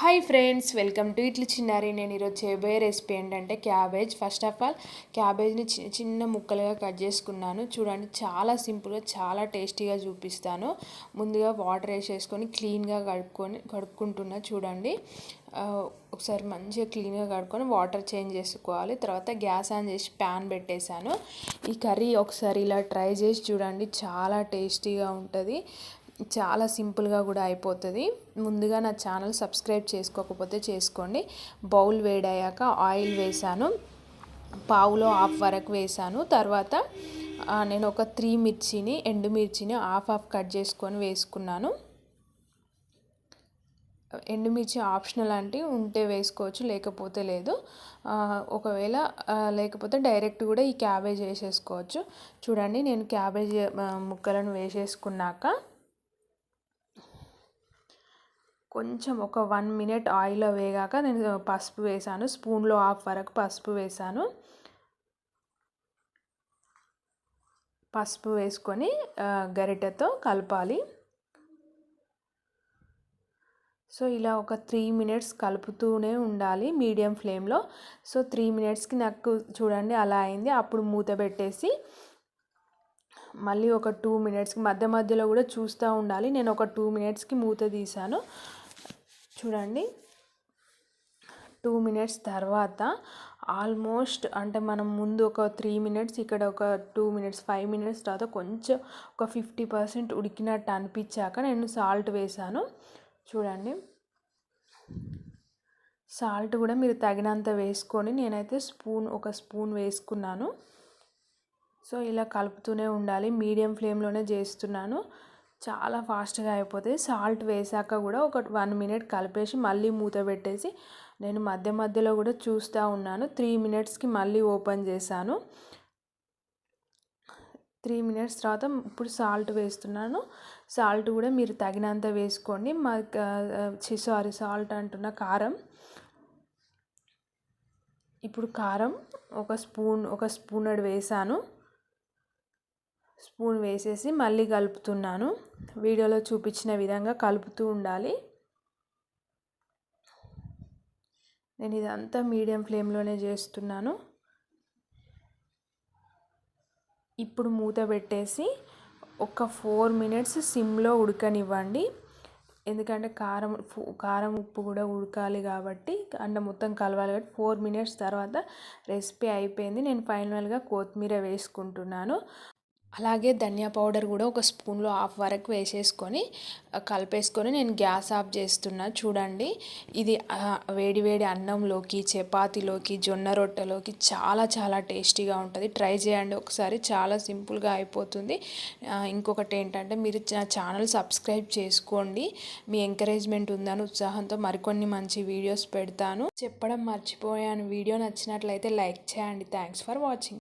Hi friends welcome to ఇట్లు చిన్నారి నేను ఈరోజు చేయబోయే రెసిపీ ఏంటంటే క్యాబేజ్ ఫస్ట్ ఆఫ్ ఆల్ క్యాబేజ్ని చిన్న చిన్న ముక్కలుగా కట్ చేసుకున్నాను. చూడండి చాలా సింపుల్గా చాలా టేస్టీగా చూపిస్తాను. ముందుగా వాటర్ వేసేసుకొని క్లీన్గా కడుక్కొని కడుక్కుంటున్నా చూడండి. ఒకసారి మంచిగా క్లీన్గా కడుక్కొని వాటర్ చేంజ్ చేసుకోవాలి. తర్వాత గ్యాస్ ఆన్ చేసి ప్యాన్ పెట్టేశాను. ఈ కర్రీ ఒకసారి ఇలా ట్రై చేసి చూడండి చాలా టేస్టీగా ఉంటుంది. చాలా సింపుల్గా కూడా అయిపోతుంది. ముందుగా నా ఛానల్ సబ్స్క్రైబ్ చేసుకోకపోతే చేసుకోండి. బౌల్ వేడయ్యాక ఆయిల్ వేసాను. పావులో హాఫ్ వరకు వేసాను. తర్వాత నేను ఒక త్రీ మిర్చిని ఎండుమిర్చిని హాఫ్ హాఫ్ కట్ చేసుకొని వేసుకున్నాను. ఎండుమిర్చి ఆప్షనల్ అంటే ఉంటే వేసుకోవచ్చు లేకపోతే లేదు. ఒకవేళ లేకపోతే డైరెక్ట్ కూడా ఈ క్యాబేజ్ వేసేసుకోవచ్చు. చూడండి నేను క్యాబేజ్ ముక్కలను వేసేసుకున్నాక కొంచెం ఒక వన్ మినిట్ ఆయిల్లో వేగాక నేను పసుపు వేసాను. స్పూన్లో హాఫ్ వరకు పసుపు వేసాను. పసుపు వేసుకొని గరిటెతో కలపాలి. సో ఇలా ఒక త్రీ మినిట్స్ కలుపుతూనే ఉండాలి మీడియం ఫ్లేమ్లో. సో త్రీ మినిట్స్కి నాకు చూడండి అలా అయింది. అప్పుడు మూత పెట్టేసి మళ్ళీ ఒక టూ మినిట్స్కి మధ్య మధ్యలో కూడా చూస్తూ ఉండాలి. నేను ఒక టూ మినిట్స్కి మూత తీసాను చూడండి. టూ మినిట్స్ తర్వాత ఆల్మోస్ట్ అంటే మనం ముందు ఒక త్రీ మినిట్స్ ఇక్కడ ఒక టూ మినిట్స్ ఫైవ్ మినిట్స్ తర్వాత కొంచెం ఒక ఫిఫ్టీ పర్సెంట్ ఉడికినట్టు అనిపించాక నేను సాల్ట్ వేసాను చూడండి. సాల్ట్ కూడా మీరు తగినంత వేసుకొని నేనైతే స్పూన్ ఒక స్పూన్ వేసుకున్నాను. సో ఇలా కలుపుతూనే ఉండాలి. మీడియం ఫ్లేమ్లోనే చేస్తున్నాను. చాలా ఫాస్ట్గా అయిపోతుంది సాల్ట్ వేసాక కూడా ఒక వన్ మినిట్ కలిపేసి మళ్ళీ మూత పెట్టేసి నేను మధ్య మధ్యలో కూడా చూస్తూ ఉన్నాను. త్రీ మినిట్స్కి మళ్ళీ ఓపెన్ చేశాను. త్రీ మినిట్స్ తర్వాత ఇప్పుడు సాల్ట్ వేస్తున్నాను. సాల్ట్ కూడా మీరు తగినంత వేసుకోండి. మా సారీ సాల్ట్ అంటున్న కారం. ఇప్పుడు కారం ఒక స్పూన్ ఒక స్పూన్ వేసాను. స్పూన్ వేసేసి మళ్ళీ కలుపుతున్నాను. వీడియోలో చూపించిన విధంగా కలుపుతూ ఉండాలి. నేను ఇదంతా మీడియం ఫ్లేమ్లోనే చేస్తున్నాను. ఇప్పుడు మూత పెట్టేసి ఒక ఫోర్ మినిట్స్ సిమ్లో ఉడకనివ్వండి. ఎందుకంటే కారం కారం ఉప్పు కూడా ఉడకాలి కాబట్టి అంటే మొత్తం కలవాలి కాబట్టి ఫోర్ మినిట్స్ తర్వాత రెసిపీ అయిపోయింది. నేను ఫైనల్గా కొత్తిమీర వేసుకుంటున్నాను. అలాగే ధనియా పౌడర్ కూడా ఒక స్పూన్లో హాఫ్ వరకు వేసేసుకొని కలిపేసుకొని నేను గ్యాస్ ఆఫ్ చేస్తున్నా. చూడండి ఇది వేడి వేడి అన్నంలోకి చపాతీలోకి జొన్న రొట్టెలోకి చాలా చాలా టేస్టీగా ఉంటుంది. ట్రై చేయండి ఒకసారి చాలా సింపుల్గా అయిపోతుంది. ఇంకొకటి ఏంటంటే మీరు నా ఛానల్ సబ్స్క్రైబ్ చేసుకోండి. మీ ఎంకరేజ్మెంట్ ఉందని ఉత్సాహంతో మరికొన్ని మంచి వీడియోస్ పెడతాను. చెప్పడం మర్చిపోయాను. వీడియో నచ్చినట్లయితే లైక్ చేయండి. Thanks for watching.